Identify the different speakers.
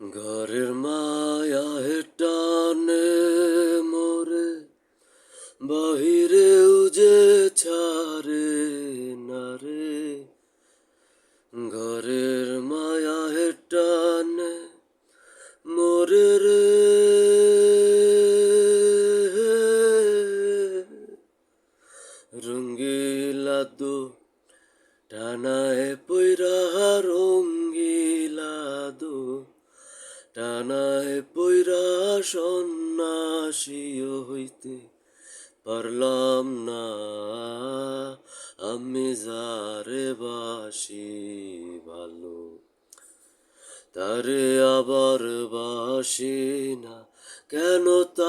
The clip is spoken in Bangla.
Speaker 1: ঘরের মায়া টানে মোরে, বাহিরে উজে ছাড়ে না রে। ঘরের মায়া টানে মোরে রে। রঙ্গিলা দো টানায় পৈরা দো টানায় পৈরা সন্ন্যাসীও হইতে পারলাম না। আমি যারে বাসি ভালো, তারে আবার বাসি না। কেন ভালো